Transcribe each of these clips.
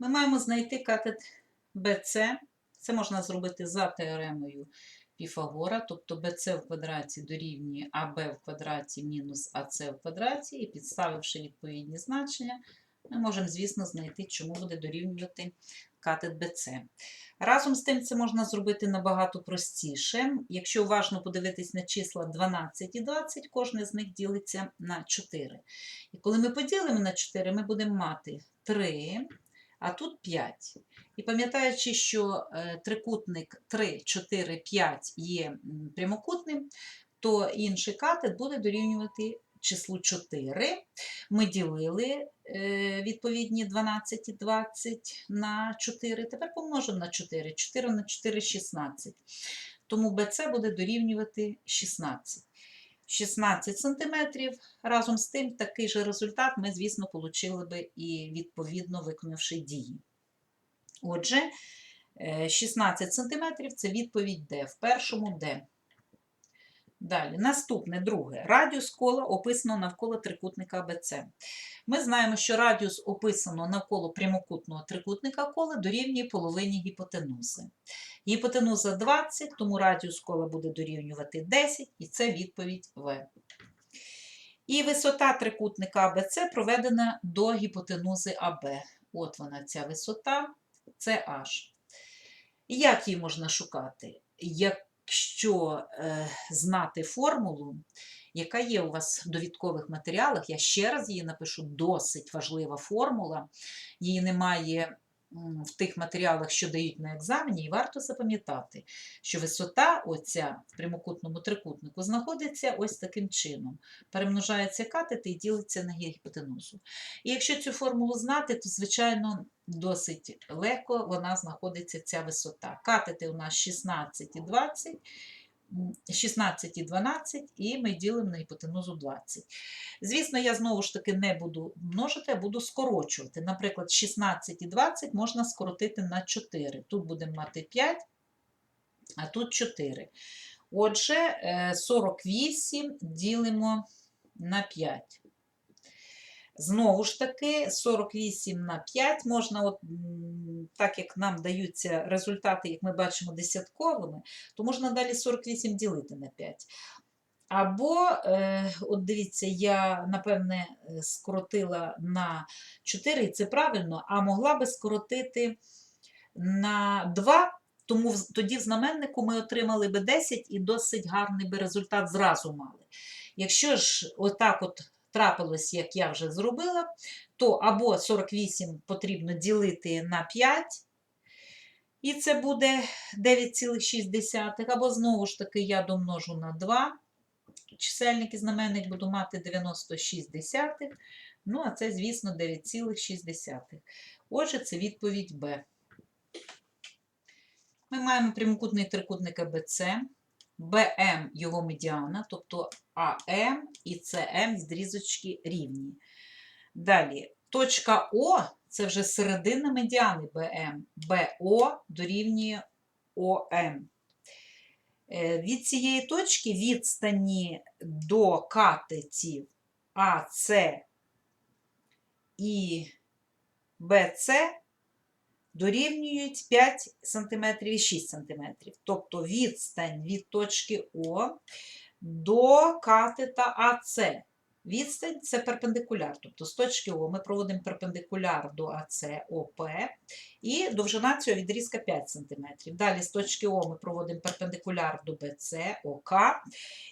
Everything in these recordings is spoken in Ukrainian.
Ми маємо знайти катет BC. Це можна зробити за теоремою Піфагора, тобто BC в квадраті дорівнює АБ в квадраті мінус АС в квадраті, і підставивши відповідні значення, ми можемо, звісно, знайти, чому буде дорівнювати катет BC. Разом з тим, це можна зробити набагато простіше. Якщо уважно подивитись на числа 12 і 20, кожне з них ділиться на 4. І коли ми поділимо на 4, ми будемо мати 3, а тут 5. І пам'ятаючи, що е, трикутник 3, 4, 5 є прямокутним, то інший катет буде дорівнювати числу 4. Ми ділили е, відповідні 12 і 20 на 4. Тепер помножимо на 4. 4 на 4 – 16. Тому BC буде дорівнювати 16. 16 см. Разом з тим, такий же результат ми, звісно, отримали би і відповідно виконавши дії. Отже, е, 16 см це відповідь Д В першому D. Далі, наступне, друге. Радіус кола описано навколо трикутника BC. Ми знаємо, що радіус описано навколо прямокутного трикутника кола дорівнює половині гіпотенузи. Гіпотенуза 20, тому радіус кола буде дорівнювати 10, і це відповідь В. І висота трикутника ABC проведена до гіпотенузи АБ. От вона, ця висота, це H. Як її можна шукати? Якщо е, знати формулу, яка є у вас в довідкових матеріалах, я ще раз її напишу, досить важлива формула. Її немає в тих матеріалах, що дають на екзамені, і варто запам'ятати, що висота оця в прямокутному трикутнику знаходиться ось таким чином. Перемножається катети і ділиться на гіпотенузу. І якщо цю формулу знати, то, звичайно, досить легко вона знаходиться ця висота. Катети у нас 16 і 20, 16 і 12, і ми ділимо на гіпотенузу 20. Звісно, я знову ж таки не буду множити, а буду скорочувати. Наприклад, 16 і 20 можна скоротити на 4. Тут будемо мати 5, а тут 4. Отже, е, 48 ділимо на 5. Знову ж таки, 48 на 5 можна, от, так як нам даються результати, як ми бачимо, десятковими, то можна далі 48 ділити на 5. Або, е, от дивіться, я, напевне, е, скоротила на 4, і це правильно, а могла би скоротити на 2, тому тоді в знаменнику ми отримали би 10 і досить гарний би результат зразу мали. Якщо ж отак от трапилось, як я вже зробила, то або 48 потрібно ділити на 5, і це буде 9,6, або знову ж таки я домножу на 2. Чисельник і знаменник буду мати 96 десятих. Ну, а це, звісно, 9,6. Отже, це відповідь Б. Ми маємо прямокутний трикутник АБЦ, БМ його медіана, тобто АМ і СМ з різочки рівні. Далі, точка О це вже середина медіани БМ. БО дорівнює ОМ. Е, Від цієї точки відстані до катетів АС і БЦ дорівнюють 5 см і 6 см. Тобто відстань від точки О до катета АС. Відстань це перпендикуляр. Тобто з точки О ми проводимо перпендикуляр до АС ОП, і довжина цього відрізка 5 см. Далі з точки О ми проводимо перпендикуляр до БЦ ОК,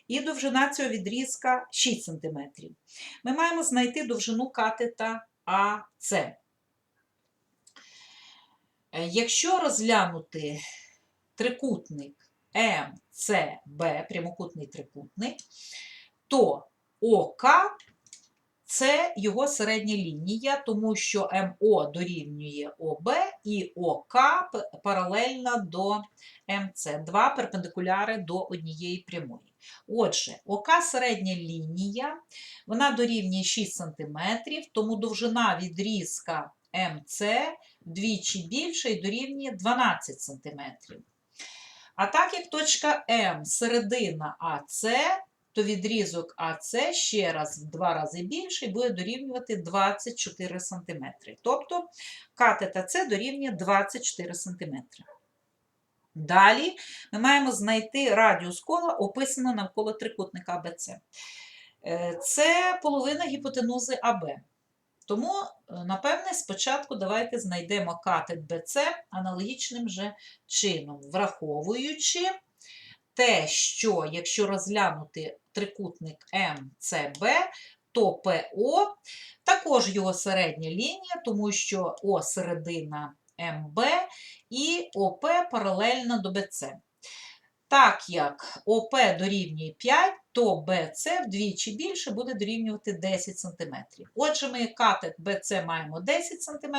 і довжина цього відрізка 6 см. Ми маємо знайти довжину катета АС. Е, Якщо розглянути трикутник МЦБ, прямокутний трикутник, то ОК це його середня лінія, тому що МО дорівнює ОБ і ОК паралельна до МЦ. Два перпендикуляри до однієї прямої. Отже, ОК середня лінія, вона дорівнює 6 см, тому довжина відрізка МЦ вдвічі більше і дорівнює 12 см. А так як точка М середина АС, то відрізок АС ще раз в два рази більший буде дорівнювати 24 см. Тобто катет АС дорівнює 24 см. Далі ми маємо знайти радіус кола, описано навколо трикутника АБЦ. Е, Це половина гіпотенузи АБ. Тому, е, напевне, спочатку давайте знайдемо катет БЦ аналогічним же чином, враховуючи те, що якщо розглянути трикутник МЦБ, то ПО також його середня лінія, тому що О середина МБ і ОП паралельно до БЦ. Так як ОП дорівнює 5, то БЦ вдвічі більше буде дорівнювати 10 см. Отже, ми катет БЦ маємо 10 см,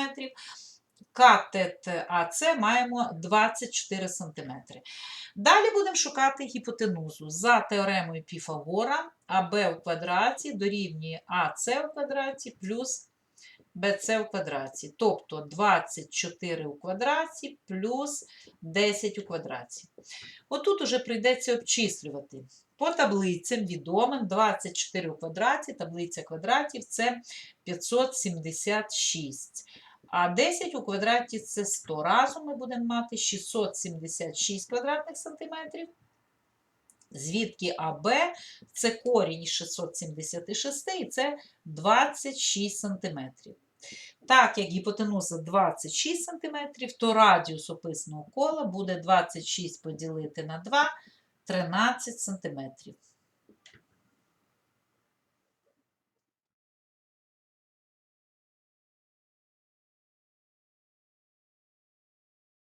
катет АЦ маємо 24 см. Далі будемо шукати гіпотенузу. За теоремою Піфагора АБ в квадраті дорівнює АЦ в квадраті плюс БЦ в квадраті. Тобто 24 у квадраті плюс 10 у квадраті. Отут уже прийдеться обчислювати. По таблицям відомим 24 у квадраті, таблиця квадратів це 576. А 10 у квадраті це 100. Разом ми будемо мати 676 квадратних сантиметрів. Звідки АБ це корінь 676 і це 26 сантиметрів. Так як гіпотенуза 26 см, то радіус описаного кола буде 26 поділити на 2 13 см.